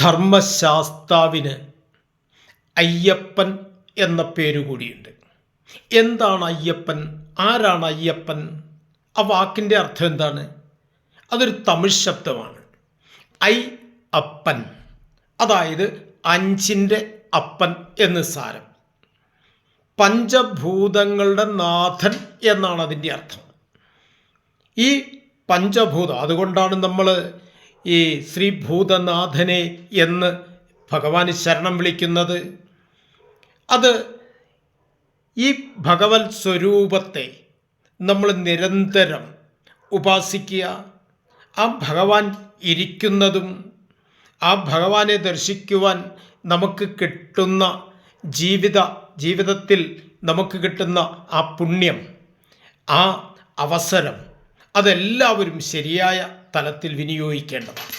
ധർമ്മശാസ്താവിന് അയ്യപ്പൻ എന്ന പേര് കൂടിയുണ്ട്. എന്താണ് അയ്യപ്പൻ? ആരാണ് അയ്യപ്പൻ? ആ വാക്കിന്റെ അർത്ഥം എന്താണ്? അതൊരു തമിഴ് ശബ്ദമാണ്. ഐ അപ്പൻ അതായത് അഞ്ചിന്റെ അപ്പൻ എന്ന് സാരം. പഞ്ചഭൂതങ്ങളുടെ നാഥൻ എന്നാണ് അതിന്റെ അർത്ഥം. ഈ പഞ്ചഭൂതം അതുകൊണ്ടാണ് നമ്മൾ ഈ ശ്രീഭൂതനാഥനെ എന്ന് ഭഗവാന് ശരണം വിളിക്കുന്നത്. അത് ഈ ഭഗവത് സ്വരൂപത്തെ നമ്മൾ നിരന്തരം ഉപാസിക്കുക. ആ ഭഗവാൻ ഇരിക്കുന്നതും ആ ഭഗവാനെ ദർശിക്കുവാൻ നമുക്ക് കിട്ടുന്ന ജീവിത ജീവിതത്തിൽ നമുക്ക് കിട്ടുന്ന ആ പുണ്യം ആ അവസരം അതെല്ലാവരും ശരിയായ തലത്തിൽ വിനിയോഗിക്കേണ്ടതാണ്.